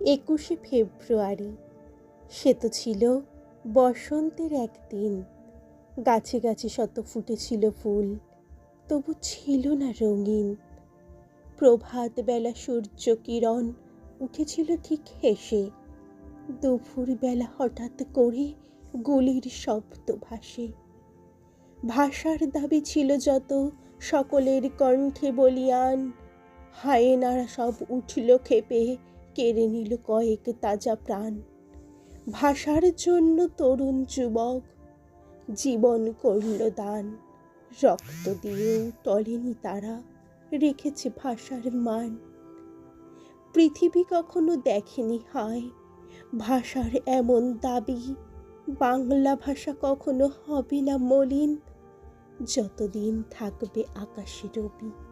একুশে ফেব্রুয়ারি। সে তো ছিল বসন্তের একদিন। গাছে গাছে শত ফুটেছিল ফুল, তবু ছিল না রঙিন। প্রভাত বেলা সূর্য কিরণ উঠেছিল ঠিক হেসে। দুপুর বেলা হঠাৎ করে গুলির শব্দ ভাসে। ভাষার দাবি ছিল যত সকলের কণ্ঠে বলিয়ান, হায়েনারা সব উঠল খেপে কেড়ে নিল কয়েক তাজা প্রাণ। ভাষার জন্য তরুণ যুবক জীবন করল দান। রক্ত দিয়েও টলেনি তারা, রেখেছে ভাষার মান। পৃথিবী কখনো দেখেনি হায়, ভাষার এমন দাবি। বাংলা ভাষা কখনো হবে না মলিন। যতদিন থাকবে আকাশে রবি।